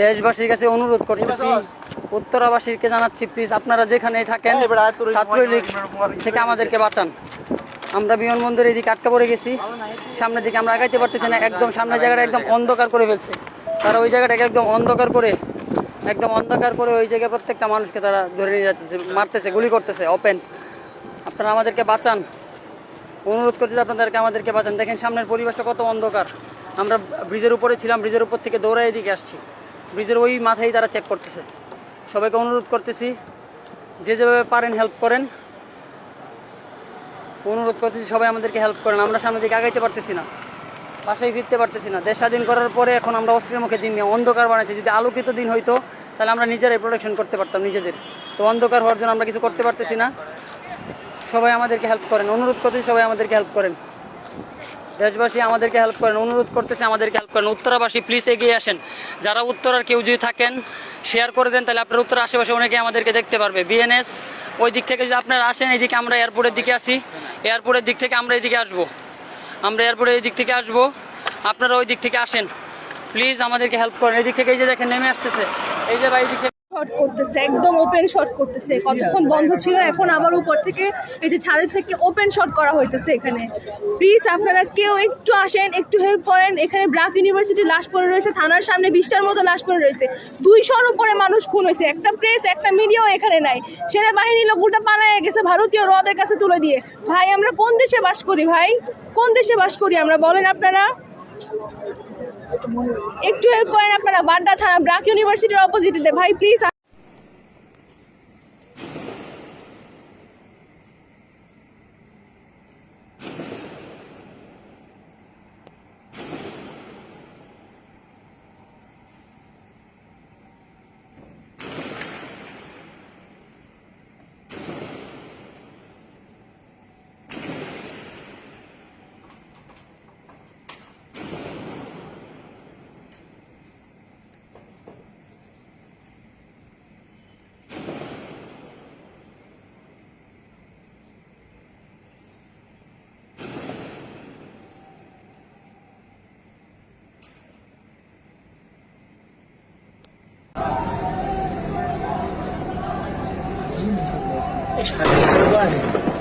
দেশবাসীর কাছে অনুরোধ করতেছি উত্তরাবাসীকে জানাচ্ছি প্লিজ আপনারা যেখানে থাকেন ছাত্রলীগ থেকে আমাদেরকে বাঁচান। আমরা বিমানবন্দরের এদিকে আটকা পড়ে গেছি। সামনের দিকে আমরা আগাইতে পারতেছি না একদম সামনের জায়গাটা একদম অন্ধকার করে ফেলছে। তারা ওই জায়গাটাকে একদম অন্ধকার করে একদম অন্ধকার করে ওই জায়গায় প্রত্যেকটা মানুষকে তারা ধরে নিয়ে যাচ্ছে মারতেছে গুলি করতেছে ওপেন আপনারা আমাদেরকে বাঁচান। অনুরোধ করতে আপনাদেরকে আমাদেরকে বাঁচান। দেখেন সামনের পরিবেশটা কত অন্ধকার। আমরা ব্রিজের উপরে ছিলাম ব্রিজের উপর থেকে দৌড়াই এদিকে আসছি। ব্রিজের ওই মাথায় তারা চেক করতেছে। সবাইকে অনুরোধ করতেছি, যে যেভাবে পারেন হেল্প করেন। অনুরোধ করতেছি, সবাই আমাদেরকে হেল্প করেন। আমরা সামনের দিকে আগাইতে পারতেছি না, বাসায় ফিরতে পারতেছি না। দেশ স্বাধীন করার পরে এখন আমরা অস্ত্রের মুখে দিন অন্ধকার বানাইছি। যদি আলোকিত দিন হইতো, তাহলে আমরা নিজেরাই প্রোটেকশন করতে পারতাম নিজেদের। তো অন্ধকার হওয়ার জন্য আমরা কিছু করতে পারতেছি না। সবাই আমাদেরকে হেল্প করেন। অনুরোধ করতেছি, সবাই আমাদেরকে হেল্প করেন। দেশবাসী আমাদেরকে হেল্প করেন, অনুরোধ করতেছে আমাদেরকে হেল্প করেন। উত্তরাবাসী প্লিজ এগিয়ে আসেন। যারা উত্তরার কেউ যদি থাকেন শেয়ার করে দেন, তাহলে আপনার উত্তর আশেপাশে অনেকে আমাদেরকে দেখতে পারবে। বিএনএস ওই দিক থেকে যদি আপনারা আসেন এইদিকে আমরা এয়ারপোর্টের দিকে আসি এয়ারপোর্টের দিক থেকে আমরা এইদিকে আসব। আমরা এয়ারপোর্টের এই দিক থেকে আসব। আপনারা ওই দিক থেকে আসেন। প্লিজ আমাদেরকে হেল্প করেন। এই দিক থেকে এই যে দেখেন, নেমে আসতেছে। এই যে এই দিক থেকে শর্ট করতেছে, একদম ওপেন শর্ট করতেছে। কতক্ষণ বন্ধ ছিল, এখন আবার উপর থেকে এই যে ছাদের থেকে ওপেন শর্ট করা হইতেছে এখানে। প্লিজ আপনারা কেউ একটু আসেন, একটু হেল্প করেন। এখানে ব্রাক ইউনিভার্সিটি লাশ পড়ে রয়েছে, থানার সামনে বিশটার মতো লাশ পড়ে রয়েছে। দুইশোর উপরে মানুষ খুন হয়েছে। একটা প্রেস একটা মিডিয়াও এখানে নাই। সেনাবাহিনী লোকগুলো পালায় গেছে, ভারতীয় রদের কাছে তুলে দিয়ে। ভাই, আমরা কোন দেশে বাস করি ভাই? কোন দেশে বাস করি আমরা, বলেন আপনারা? একটু হেল্প করেন আপনারা বান্ডা থানা ব্রাক ইউনিভার্সিটির অপোজিটিতে ভাই প্লিজ 还没吃饭呢。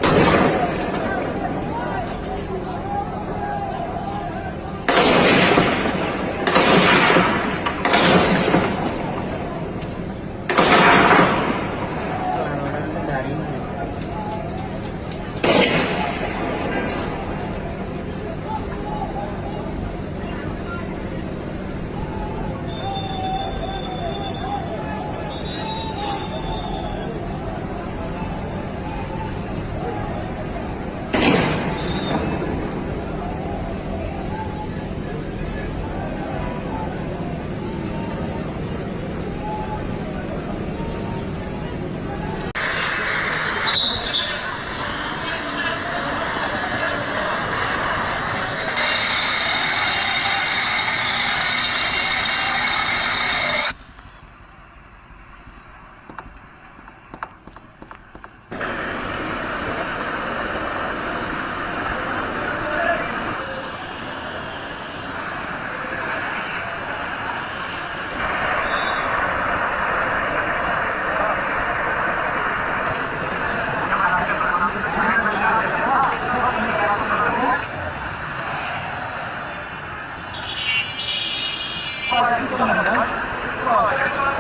Thank you.